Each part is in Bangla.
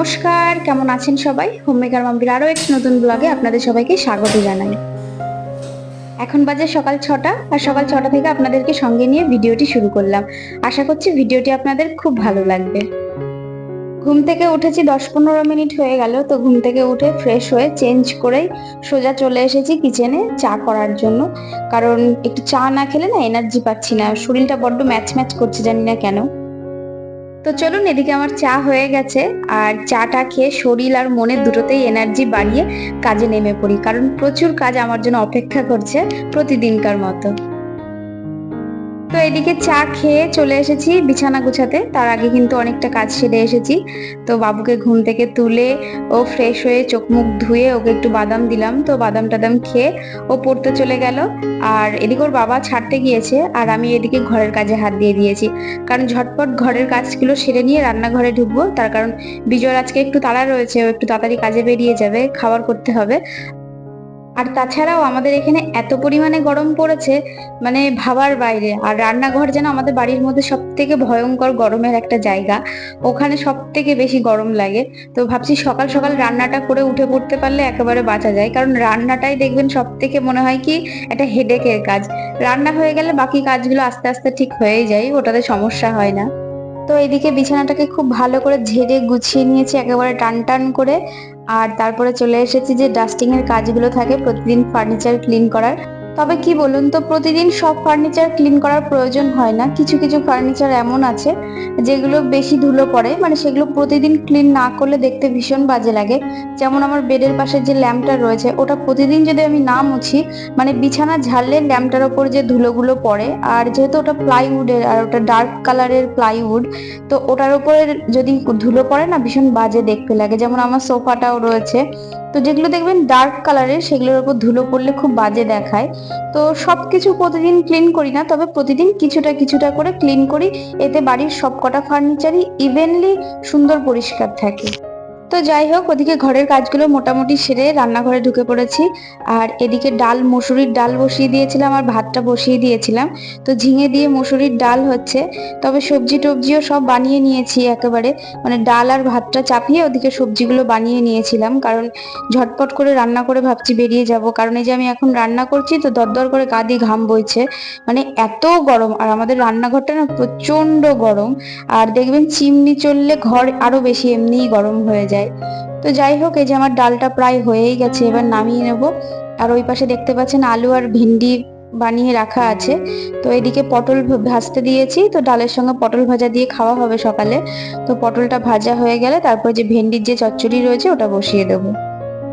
নমস্কার, কেমন আছেন সবাই? হোমমেকার মাম্পির আরও একটি নতুন ব্লগে আপনাদের সবাইকে স্বাগত জানাই। এখন বাজে সকাল ছটা, আর সকাল ছটা থেকে আপনাদেরকে সঙ্গে নিয়ে ভিডিওটি শুরু করলাম। আশা করছি ভিডিওটি আপনাদের খুব ভালো লাগবে। ঘুম থেকে উঠেছি দশ পনেরো মিনিট হয়ে গেল, তো ঘুম থেকে উঠে ফ্রেশ হয়ে চেঞ্জ করেই সোজা চলে এসেছি কিচেনে চা করার জন্য। কারণ একটু চা না খেলে না এনার্জি পাচ্ছি না, শরীরটা বড্ড ম্যাচ ম্যাচ করছে জানি না কেন। তো চলুন এদিকে আমার চা হয়ে গেছে, আর চাটা খেয়ে শরীর আর মনে দুটোতেই এনার্জি বাড়িয়ে কাজে নেমে পড়ি, কারণ প্রচুর কাজ আমার জন্য অপেক্ষা করছে প্রতিদিনকার মতো। তো এদিকে চা খেয়ে চলে এসেছি বিছানা গুছাতে। তার আগে কিন্তু অনেকটা কাজ সেরে এসেছি। তো বাবুকে ঘুম থেকে তুলে ও ফ্রেশ হয়ে চোখ মুখ ধুয়ে ওকে একটু বাদাম দিলাম। তো বাদাম টাদাম খেয়ে ও পড়তে চলে গেল। আর এদিকে ওর বাবা ছাড়তে গিয়েছে আর আমি এদিকে ঘরের কাজে হাত দিয়ে দিয়েছি। কারণ ঝটপট ঘরের কাজগুলো সেরে নিয়ে রান্নাঘরে ঢুকবো। তার কারণ বিজয়ের আজকে একটু তাড়া রয়েছে। ও একটু তাড়াতাড়ি কাজে বেরিয়ে যাবে খাবার করতে হবে। আর তাছাড়াও আমাদের এখানে এত পরিমাণে গরম পড়েছে মানে ভাবার বাইরে। আর রান্নাঘর যেন আমাদের বাড়ির মধ্যে সব থেকে ভয়ঙ্কর গরমের একটা জায়গা। ওখানে সব থেকে বেশি গরম লাগে। তো ভাবছি সকাল সকাল রান্নাটা করে উঠে পড়তে পারলে একেবারে বাঁচা যায়। কারণ রান্নাটাই দেখবেন সব থেকে মনে হয় কি একটা হেডেকের কাজ। রান্না হয়ে গেলে বাকি কাজগুলো আস্তে আস্তে ঠিক হয়েই যায়, ওটাতে সমস্যা হয় না। তো এদিকে বিছানাটাকে খুব ভালো করে ঝেড়ে গুছিয়ে নিয়েছি, একেবারে টান টান করে। আর তারপরে চলে এসেছি যে ডাস্টিং এর কাজগুলো থাকে প্রতিদিন ফার্নিচার ক্লিন করার। তবে কি বলুন তো, প্রতিদিন সব ফার্নিচার ক্লিন করার প্রয়োজন হয় না। কিছু কিছু ফার্নিচার এমন আছে যেগুলো বেশি ধুলো পড়ে মানে সেগুলো প্রতিদিন ক্লিন না করলে দেখতে ভীষণ বাজে লাগে। যেমন আমার বেডের পাশে যে ল্যাম্পটা রয়েছে, ওটা প্রতিদিন যদি আমি না মুছি মানে বিছানা ঝাড়লে ল্যাম্পটার ওপর যে ধুলোগুলো পড়ে, আর যেহেতু ওটা প্লাইউডের আর ওটা ডার্ক কালারের প্লাইউড তো ওটার ওপরে যদি ধুলো পড়ে না, ভীষণ বাজে দেখতে লাগে। যেমন আমার সোফাটাও রয়েছে তো যেগুলো দেখবেন ডার্ক কালারের সেগুলোর উপর ধুলো পড়লে খুব বাজে দেখায়। তো সব কিছু প্রতিদিন ক্লিন করি না, তবে প্রতিদিন কিছুটা কিছুটা করে ক্লিন করি। এতে বাড়ির সব কটা ফার্নিচারই ইভেনলি সুন্দর পরিষ্কার থাকে। তো যাই হোক, ওদিকে ঘরের কাজগুলো মোটামুটি সেরে রান্নাঘরে ঢুকে পড়েছি। আর এদিকে ডাল, মুসুরির ডাল বসিয়ে দিয়েছিলাম আর ভাতটা বসিয়ে দিয়েছিলাম। তো ঝিঙে দিয়ে মুসুরির ডাল হচ্ছে। তবে সবজি টবজিও সব বানিয়ে নিয়েছি একেবারে। মানে ডাল আর ভাতটা চাপিয়ে ওদিকে সবজিগুলো বানিয়ে নিয়েছিলাম। কারণ ঝটপট করে রান্না করে ভাবছি বেরিয়ে যাব। কারণ এই যে আমি এখন রান্না করছি, তো দরদর করে দিয়ে ঘাম বইছে। মানে এত গরম। আর আমাদের রান্নাঘরটা না প্রচণ্ড গরম। আর দেখবেন, চিমনি চললে ঘর আরও বেশি এমনিই গরম হয়ে যায়। তো যাই হোক, এই যে আমার ডালটা প্রায় হয়েই গেছে, এবার নামিয়ে নেব। আর ওই পাশে দেখতে পাচ্ছেন আলু আর ভিন্ডি বানিয়ে রাখা আছে। তো এদিকে পটল ভাজতে দিয়েছি। তো ডালের সঙ্গে পটল ভাজা দিয়ে খাওয়া হবে সকালে। তো পটলটা ভাজা হয়ে গেলে তারপর যে ভেন্ডির যে চচ্চড়ি রয়েছে, ওটা বসিয়ে দেবো।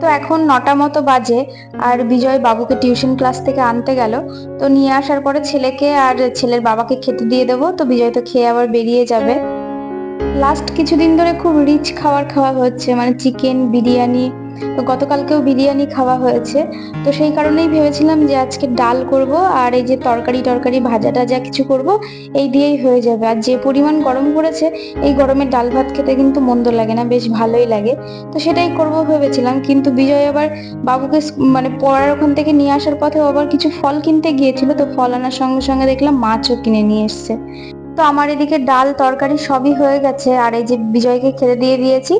তো এখন নটা মতো বাজে, আর বিজয় বাবুকে টিউশন ক্লাস থেকে আনতে গেল। তো নিয়ে আসার পরে ছেলেকে আর ছেলের বাবাকে খেতে দিয়ে দেবো। তো বিজয় তো খেয়ে আবার বেরিয়ে যাবে। লাস্ট কিছুদিন ধরে খুব রিচ খাবার খাওয়া হচ্ছে মানে চিকেন বিরিয়ানি। তো গতকালকেও বিরিয়ানি খাওয়া হয়েছে। তো সেই কারণেই ভেবেছিলাম যে আজকে ডাল করব, আর এই যে তরকারি টরকারি ভাজা টাজা কিছু করব, এই দিয়েই হয়ে যাবে। আর যে পরিমাণ গরম পড়েছে, এই গরমে ডাল ভাত খেতে কিন্তু মন্দ লাগে না, বেশ ভালোই লাগে। তো সেটাই করব ভেবেছিলাম, কিন্তু বিজয় আবার বাবুকে মানে পড়ার ওখান থেকে নিয়ে আসার পথে আবার কিছু ফল কিনতে গিয়েছিল, তো ফল আনার সঙ্গে সঙ্গে দেখলাম মাছও কিনে নিয়ে এসছে। তো আমার এদিকে ডাল, তরকারি সবই হয়ে গেছে। আর এই যে বিজয়কে খেতে দিয়ে দিয়েছি,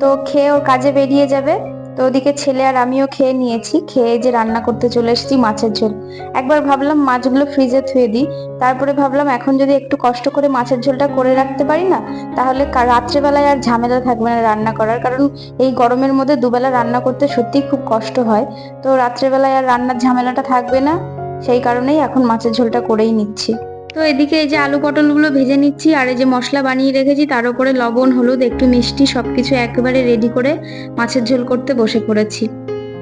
তো খেয়ে ওর কাজে বেরিয়ে যাবে। তো ওদিকে ছেলে আর আমিও খেয়ে নিয়েছি, খেয়ে যে রান্না করতে চলে এসেছি মাছের ঝোল। একবার ভাবলাম মাছগুলো ফ্রিজে থুয়ে দিই। তারপরে ভাবলাম এখন যদি একটু কষ্ট করে মাছের ঝোলটা করে রাখতে পারি না, তাহলে রাত্রেবেলায় আর ঝামেলা থাকবে না রান্না করার। কারণ এই গরমের মধ্যে দুবেলা রান্না করতে সত্যিই খুব কষ্ট হয়। তো রাত্রেবেলায় আর রান্নার ঝামেলাটা থাকবে না, সেই কারণেই এখন মাছের ঝোলটা করেই নিচ্ছি। তো এদিকে এই যে আলু পটলগুলো ভেজে নিচ্ছি, আর এই যে মশলা বানিয়ে রেখেছি, তার উপরে লবণ, হলুদ, একটু মিষ্টি, সবকিছু একেবারে রেডি করে মাছের ঝোল করতে বসে পড়েছি।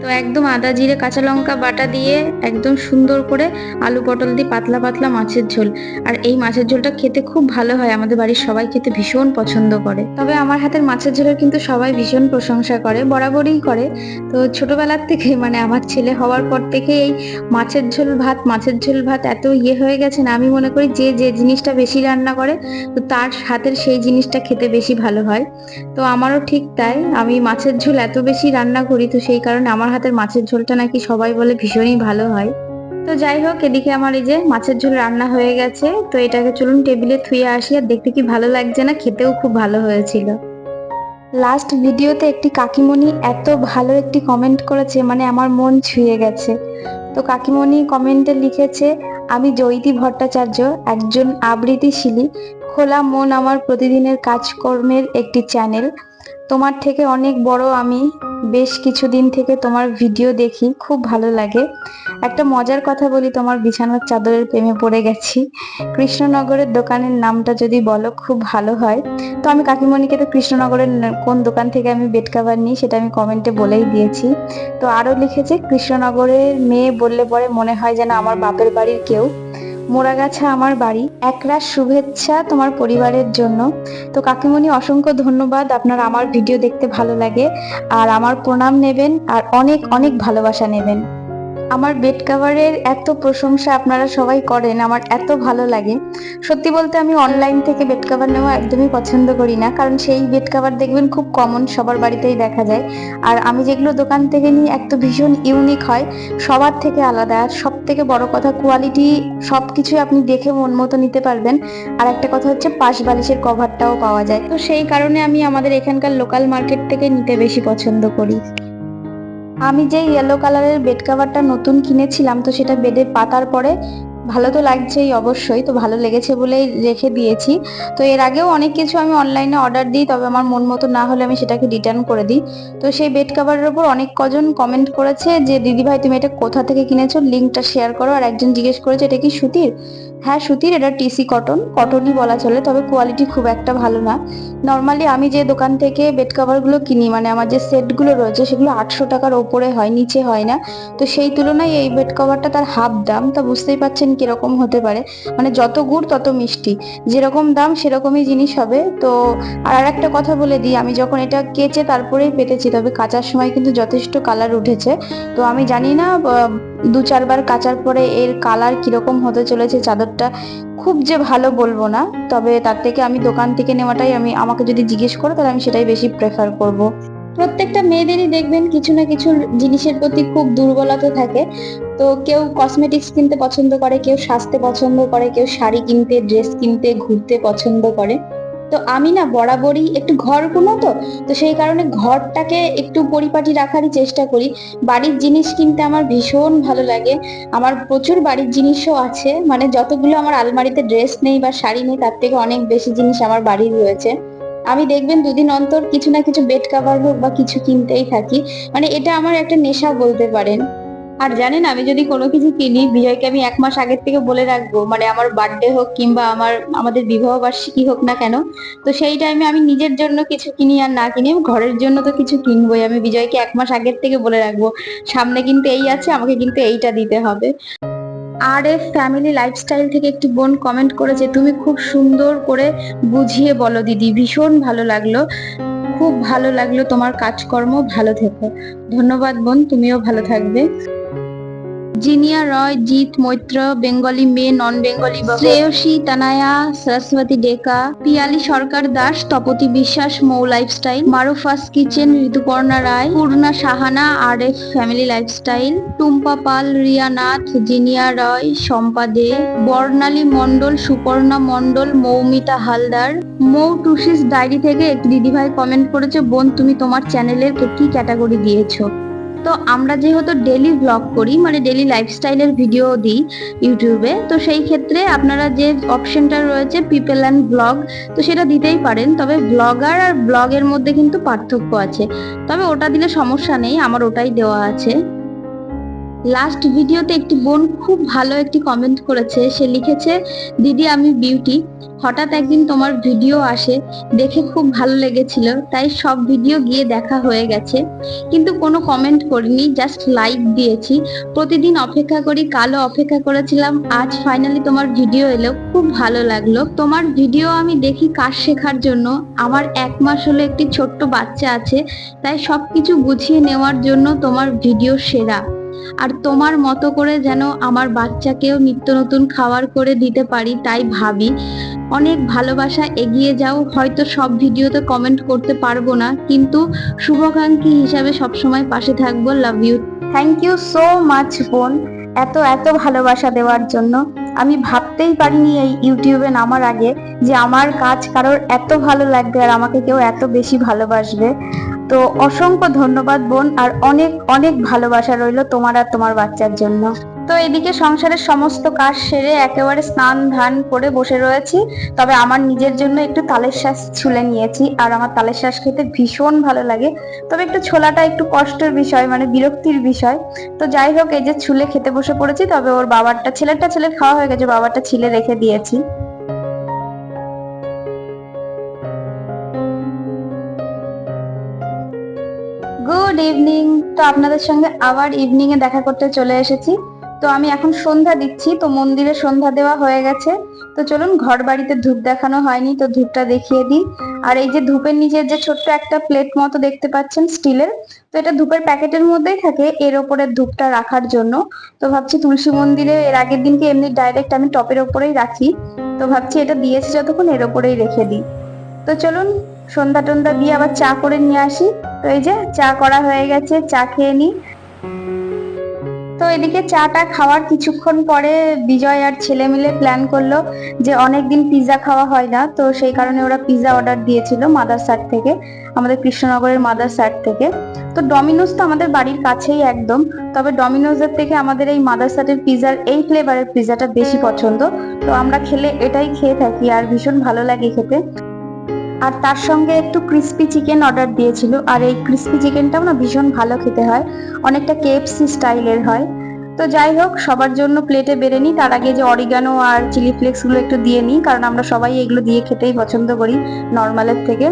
তো একদম আদা জিরে, কাঁচা লঙ্কা বাটা দিয়ে একদম সুন্দর করে আলু পটল দিয়ে পাতলা পাতলা মাছের ঝোল। আর এই মাছের ঝোলটা খেতে খুব ভালো হয়, আমাদের বাড়ির সবাই খেতে ভীষণ পছন্দ করে। তবে আমার হাতের মাছের ঝোলের কিন্তু সবাই ভীষণ প্রশংসা করে, বরাবরই করে। তো ছোটবেলার থেকে মানে আমার ছেলে হওয়ার পর থেকে এই মাছের ঝোল ভাত, মাছের ঝোল ভাত এত ইয়ে হয়ে গেছে না, আমি মনে করি যে যে জিনিসটা বেশি রান্না করে, তো তার হাতের সেই জিনিসটা খেতে বেশি ভালো হয়। তো আমারও ঠিক তাই, আমি মাছের ঝোল এত বেশি রান্না করি, তো সেই কারণে আমার হাতের মাছের ঝোলটা নাকি সবাই বলে ভীষণই ভালো হয়। তো যাই হোক, এদিকে আমার এই যে মাছের ঝোল রান্না হয়ে গেছে। তো এটাকে চলুন টেবিলে থুয়ে আসি আর দেখতে কি ভালো লাগছে না, খেতেও খুব ভালো হয়েছিল। লাস্ট ভিডিওতে একটি কাকিমণি এত ভালো একটি কমেন্ট করেছে মানে আমার মন ছুঁয়ে গেছে। তো কাকিমণি কমেন্টে লিখেছে, আমি জয়িতি ভট্টাচার্য, একজন আবৃত্তিশীলী খোলা মন আমার প্রতিদিনের কাজকর্মের একটি চ্যানেল তোমার থেকে অনেক বড় আমি বেশ কিছুদিন থেকে তোমার ভিডিও দেখি, খুব ভালো লাগে। একটা মজার কথা বলি, তোমার বিছানার চাদরের প্রেমে পড়ে গেছি। কৃষ্ণনগরের দোকানের নামটা যদি বলো, খুব ভালো হয়। তো আমি কাকিমণিকে তো কৃষ্ণনগরের কোন দোকান থেকে আমি বেড কাভার নিই, সেটা আমি কমেন্টে বলেই দিয়েছি। তো আরও লিখেছে, কৃষ্ণনগরের মেয়ে বললে পরে মনে হয় যেন আমার বাপের বাড়ির কেউ। মোড়াগাছা আমার বাড়ি। একরাশ শুভেচ্ছা তোমার পরিবারের জন্য। তো কাকিমণি, অসংখ্য ধন্যবাদ। আপনার আমার ভিডিও দেখতে ভালো লাগে। আর আমার প্রণাম নেবেন আর অনেক অনেক ভালোবাসা নেবেন। আমার বেড কাভারের এত প্রশংসা আপনারা সবাই করেন, আমার এত ভালো লাগে। সত্যি বলতে আমি অনলাইন থেকে বেড কাভার নেওয়া একদমই পছন্দ করি না, কারণ সেই বেড কাভার দেখবেন খুব কমন সবার বাড়িতেই দেখা যায়। আর আমি যেগুলো দোকান থেকে নিই, এক তো ভীষণ ইউনিক হয়, সবার থেকে আলাদা। আর সব থেকে বড় কথা কোয়ালিটি সব কিছুই আপনি দেখে মন মতো নিতে পারবেন। আর একটা কথা হচ্ছে, পাশ বালিশের কভারটাও পাওয়া যায়। তো সেই কারণে আমি আমাদের এখানকার লোকাল মার্কেট থেকে নিতে বেশি পছন্দ করি। আমি যে ইয়েলো কালারের বেড কাভারটা নতুন কিনেছিলাম তো সেটা বেডে পাতার পরে ভালো তো লাগছেই অবশ্যই, তো ভালো লেগেছে বলেই রেখে দিয়েছি। তো এর আগেও অনেক কিছু আমি অনলাইনে অর্ডার দিই, তবে আমার মন মতো না হলে আমি সেটাকে রিটার্ন করে দিই। তো সেই বেড কাভারের উপর অনেক কজন কমেন্ট করেছে যে, দিদি ভাই, তুমি এটা কোথা থেকে কিনেছো? লিঙ্কটা শেয়ার করো। আর একজন জিজ্ঞেস করেছে, এটা কি সুতির? হ্যাঁ সুতির, এটা টিসি কটন কটনই বলা চলে, তবে কোয়ালিটি খুব একটা ভালো না। নর্মালি আমি যে দোকান থেকে বেড কাভারগুলো কিনি মানে আমার যে সেটগুলো রয়েছে, সেগুলো আটশো টাকার ওপরে হয়, নিচে হয় না। তো সেই তুলনায় এই বেড কভারটা তার হাফ দাম, তা বুঝতেই পারছেন কীরকম হতে পারে? মানে যত গুড়, তত মিষ্টি। যেরকম দাম, সেরকমই জিনিস হবে। তো আর একটা কথা বলে দিই, আমি যখন এটা কেচে তারপরেই পেতেছি তবে কাচার সময় কিন্তু যথেষ্ট কালার উঠেছে। তো আমি জানি না দু চারবার কাচার পরে এর কালার কীরকম হতে চলেছে, চাদরটা খুব যে ভালো বলব না। তবে তার থেকে আমি দোকান থেকে নেওয়াটাই আমি, আমাকে যদি জিজ্ঞেস করো, তাহলে আমি সেটাই বেশি প্রেফার করব। প্রত্যেকটা মেয়েদেরই দেখবেন কিছু না কিছু জিনিসের প্রতি খুব দুর্বলতা থাকে। তো কেউ কসমেটিক্স কিনতে পছন্দ করে, কেউ সাজতে পছন্দ করে, কেউ শাড়ি কিনতে ড্রেস কিনতে, ঘুরতে পছন্দ করে। তো আমি না বরাবরই একটু ঘর কোনো তো তো সেই কারণে ঘরটাকে একটু পরিপাটি রাখারই চেষ্টা করি। বাড়ির জিনিস কিনতে আমার ভীষণ ভালো লাগে। আমার প্রচুর বাড়ির জিনিসও আছে। মানে যতগুলো আমার আলমারিতে ড্রেস নেই বা শাড়ি নেই, তার থেকে অনেক বেশি জিনিস আমার বাড়ির রয়েছে। আমি দেখবেন দুদিন অন্তর কিছু না কিছু বেড কাভার হোক বা কিছু কিনতেই থাকি। মানে এটা আমার একটা নেশা বলতে পারেন। আর জানেন, আমি যদি কোনো কিছু কিনি বিজয়কে আমি এক মাস আগের থেকে বলে রাখব মানে আমার বার্থডে হোক কিংবা আমার, আমাদের বিবাহ বার্ষিকী হোক না কেন, তো সেই টাইমে আমি নিজের জন্য কিছু কিনি আর না কিনি, ঘরের জন্য তো কিছু কিনবোই। আমি বিজয়কে এক মাস আগের থেকে বলে রাখব, সামনে কিন্তু এই আছে, আমাকে কিন্তু এইটা দিতে হবে। আর এফ ফ্যামিলি লাইফস্টাইল থেকে একটি বোন কমেন্ট করেছে, তুমি খুব সুন্দর করে বুঝিয়ে বলো দিদি, ভীষণ ভালো লাগল। খুব ভালো লাগল তোমার কাজকর্ম, ভালো থেকো। ধন্যবাদ বোন, তুমিও ভালো থাকবে। জিনিয়া রয়, জিৎ মৈত্র, বেঙ্গলি মেয়ে non Bengali Shreyasi Tanaya, Saraswati Deka, Piyali Sarkar Das, Tapati Biswas, Mou lifestyle, Marufa's kitchen, Rituparna Roy, Purna Sahana R F family lifestyle, Tumpa Pal, Riya Nath, Jinia Roy, Shampa De, Barnali Mondal, Suparna Mondal, Moumita Haldar. Mou Tusi's diary থেকে একটি দিদিভাই কমেন্ট করেছে, বোন, তুমি তোমার চ্যানেলের কি ক্যাটাগরি দিয়েছ? তো আমরা যেহেতু ডেলি ব্লগ করি মানে ডেলি লাইফস্টাইলের ভিডিও দিই ইউটিউবে তো সেই ক্ষেত্রে আপনারা যে অপশনটা রয়েছে পিপল অ্যান্ড ব্লগ তো সেটা দিতেই পারেন। তবে ব্লগার আর ব্লগের মধ্যে কিন্তু পার্থক্য আছে। তবে ওটা দিলে সমস্যা নেই, আমার ওটাই দেওয়া আছে। লাস্ট ভিডিওতে একটি বোন খুব ভালো একটি কমেন্ট করেছে। সে লিখেছে, দিদি, আমি বিউটি হঠাৎ একদিন তোমার ভিডিও আসে, দেখে খুব ভালো লেগেছিল, তাই সব ভিডিও গিয়ে দেখা হয়ে গেছে। কিন্তু কোনো কমেন্ট করিনি জাস্ট লাইক দিয়েছি। প্রতিদিন অপেক্ষা করি, কালও অপেক্ষা করেছিলাম, আজ ফাইনালি তোমার ভিডিও এলো, খুব ভালো লাগল। তোমার ভিডিও আমি দেখি কাজ শেখার জন্য, আমার এক মাস হলো একটি ছোট্ট বাচ্চা আছে, তাই সব কিছু গুছিয়ে নেওয়ার জন্য তোমার ভিডিও সেরা। আর তোমার মতো করে যেন আমার বাচ্চাকেও নিত্য নতুন খাবার করে দিতে পারি তাই ভাবি। অনেক ভালোবাসা এগিয়ে যাও, হয়তো সব ভিডিওতে কমেন্ট করতে পারব না, কিন্তু শুভাকাঙ্ক্ষী হিসাবে সবসময় পাশে থাকব love you thank you so much বোন। এত এত ভালোবাসা দেওয়ার জন্য। আমি ভাবতেই পারিনি এই ইউটিউবে নামার আগে যে আমার কাজ কারোর এত ভালো লাগবে আর আমাকে কেউ এত বেশি ভালোবাসবে। তো অসংখ্য ধন্যবাদ বোন, আর অনেক অনেক ভালোবাসা রইল তোমার আর তোমার বাচ্চার জন্য। তো এদিকে সংসারের সমস্ত কাজ সেরে একেবারে স্নান ধান করে বসে রয়েছি। তবে আমার নিজের জন্য একটু তালের শ্বাস ছুলে নিয়েছি আর আমার তালের শ্বাস খেতে ভীষণ ভালো লাগে। তবে একটু ছোলাটা একটু কষ্টের বিষয় মানে বিরক্তির বিষয়। তো যাই হোক, এই যে ছুলে খেতে বসে পড়েছি, তবে ওর বাবারটা, ছেলেরটা ছেলের খাওয়া হয়ে গেছে, বাবারটা ছিলে রেখে দিয়েছি। গুড ইভিনিং তো আপনাদের সঙ্গে আবার ইভিনিং এ দেখা করতে চলে এসেছি। তো আমি এখন সন্ধ্যা দিচ্ছি, তো মন্দিরে সন্ধ্যা দেওয়া হয়ে গেছে। তো চলুন ঘর বাড়িতে ধূপ দেখানো হয়নি, তো ধূপটা দেখিয়ে দিই। আর এই যে ধূপের নিচের যে ছোট্ট একটা প্লেট মতো দেখতে পাচ্ছেন স্টিলের, তো এটা ধূপের প্যাকেটের মধ্যেই থাকে, এর ওপরে ধূপটা রাখার জন্য। তো ভাবছি তুলসী মন্দিরে এর আগের দিনকে এমনি ডাইরেক্ট আমি টপের ওপরেই রাখি। তো ভাবছি এটা দিয়েছি যতক্ষণ এর ওপরেই রেখে দিই। তো চলুন সন্ধ্যা টন্ধা দিয়ে আবার চা করে নিয়ে আসি। তো এই যে চা করা হয়ে গেছে, চা খেয়ে নিই। তো এদিকে চাটা খাওয়ার কিছুক্ষণ পরে বিজয় আর ছেলে মিলে প্ল্যান করল যে অনেকদিন পিৎজা খাওয়া হয় না। তো সেই কারণে ওরা পিৎজা অর্ডার দিয়েছিল মাদার সাট থেকে, আমাদের কৃষ্ণনগরের মাদার সাট থেকে। তো ডমিনোজ তো আমাদের বাড়ির কাছেই একদম, তবে ডমিনোজের থেকে আমাদের এই মাদার সাটের পিৎজার এই ফ্লেভারের পিৎজাটা বেশি পছন্দ। তো আমরা খেলে এটাই খেয়ে থাকি আর ভীষণ ভালো লাগে খেতে। আর তার সঙ্গে একটু ক্রিস্পি চিকেন অর্ডার দিয়েছিল। আর এই ক্রিস্পি চিকেনটাও না ভীষণ ভালো খেতে হয়। অনেকটা কেএফসি স্টাইলের হয়। তো যাই হোক, সবার জন্য প্লেটে বেড়ে নিই। তার আগে যে অরিগানো আর চিলি ফ্লেক্সগুলো একটু দিয়ে নিই, কারণ আমরা সবাই এগুলো দিয়ে খেতেই পছন্দ করি নর্মালের থেকে।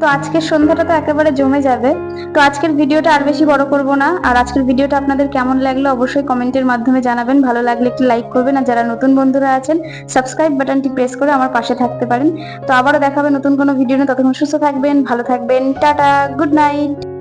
তো আজকের সন্ধ্যাটা তো একেবারে জমে যাবে। তো আজকের ভিডিওটা আর বেশি বড় করব না। আর আজকের ভিডিওটা আপনাদের কেমন লাগল অবশ্যই কমেন্টের মাধ্যমে জানাবেন। ভালো লাগলে একটু লাইক করবেন। আর যারা নতুন বন্ধুরা আছেন, সাবস্ক্রাইব বাটনটি প্রেস করে আমার পাশে থাকতে পারেন। তো আবারও দেখাবে নতুন কোনো ভিডিও নিয়ে। ততক্ষণ সুস্থ থাকবেন, ভালো থাকবেন। Tata, good night.